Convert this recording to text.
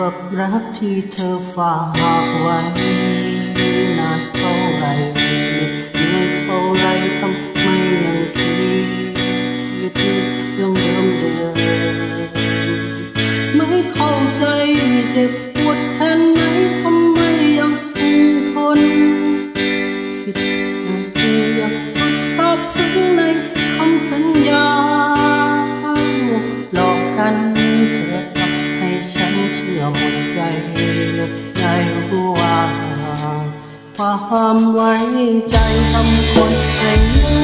กับรักที่เธอฝากไว้นานเท่าไรเหนื่อยเท่าไรทำไมยังคิดเรื่องเดิมเดิมไม่เข้าใจเจ็บ ความไว้ใจทำคนให้